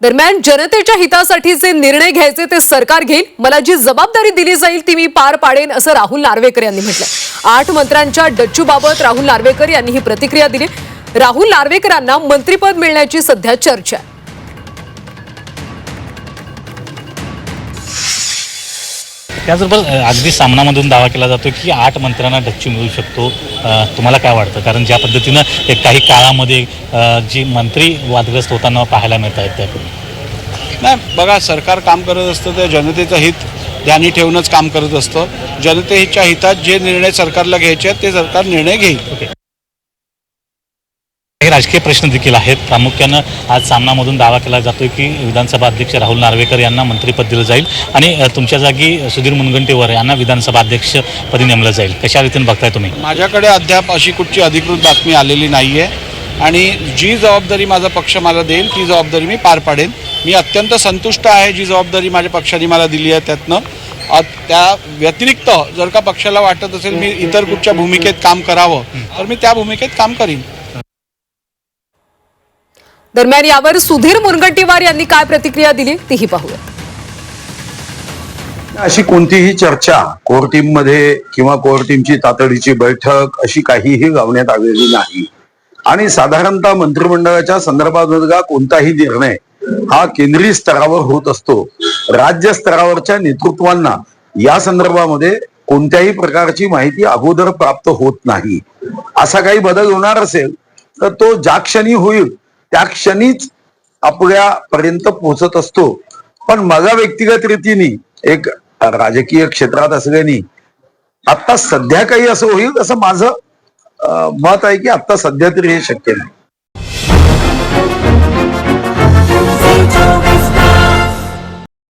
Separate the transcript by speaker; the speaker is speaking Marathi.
Speaker 1: दरम्यान जनतेच्या हितासाठी जे निर्णय घ्यायचे ते सरकार घेईल. मला जी जबाबदारी दिली जाईल ती मी पार पाडेन असं राहुल नार्वेकर यांनी म्हटलं आठ मंत्र्यांच्या डच्चूबाबत राहुल नार्वेकर यांनी ही प्रतिक्रिया दिली. राहुल नार्वेकरांना मंत्रीपद मिळण्याची सध्या चर्चा आहे.
Speaker 2: त्याचबरोबर अगदी सामनामधून दावा केला जातो की आठ मंत्र्यांना डच्चू मिळू शकतो. तुम्हाला काय वाटतं? कारण ज्या पद्धतीनं हे काही काळामध्ये जी मंत्री वादग्रस्त होताना पाहायला मिळत आहेत त्याकडून
Speaker 3: नाही बघा सरकार काम करत असतं ते जनतेचं हित ध्यानी ठेवूनच काम करत असतं. जनतेच्या हितात जे निर्णय सरकारला घ्यायचे आहेत ते सरकार निर्णय घेईल.
Speaker 2: काही राजकीय प्रश्न देखील आहेत. प्रामुख्यानं आज सामनामधून दावा केला जातो की विधानसभा अध्यक्ष राहुल नार्वेकर यांना मंत्रिपद दिलं जाईल आणि तुमच्या जागी सुधीर मुनगंटीवार यांना विधानसभा अध्यक्षपदी नेमलं जाईल. कशा रीतीने बघताय तुम्ही?
Speaker 3: माझ्याकडे अद्याप अशी कुठची अधिकृत बातमी आलेली नाही आहे आणि जी जबाबदारी माझा पक्ष मला देईल ती जबाबदारी मी पार पाडेन. मी अत्यंत संतुष्ट आहे जी जबाबदारी माझ्या पक्षाने मला दिली आहे त्यातनं. त्या व्यतिरिक्त जर का पक्षाला वाटत असेल मी इतर कुठच्या भूमिकेत काम करावं तर मी त्या भूमिकेत काम करीन.
Speaker 1: दरम्यान यावर सुधीर मुनगंटीवार यांनी काय प्रतिक्रिया दिली तीही पाहूया
Speaker 4: अशी कोणतीही चर्चा कोर टीममध्ये किंवा कोर टीमची तातडीची बैठक अशी काहीही लावण्यात आलेली नाही. आणि साधारणतः मंत्रिमंडळाच्या संदर्भात कोणताही निर्णय हा केंद्रीय स्तरावर होत असतो. राज्य स्तरावरच्या नेतृत्वांना या संदर्भामध्ये कोणत्याही प्रकारची माहिती अगोदर प्राप्त होत नाही. असा काही बदल होणार असेल तर तो ज्या क्षणी होईल त्या क्षणीच आपल्यापर्यंत पोहोचत असतो. पण माझा व्यक्तिगत रीतीने एक राजकीय क्षेत्रात असल्याने आता सध्या काही असं होईल असं माझं मत आहे की आता सध्या तरी हे शक्य नाही.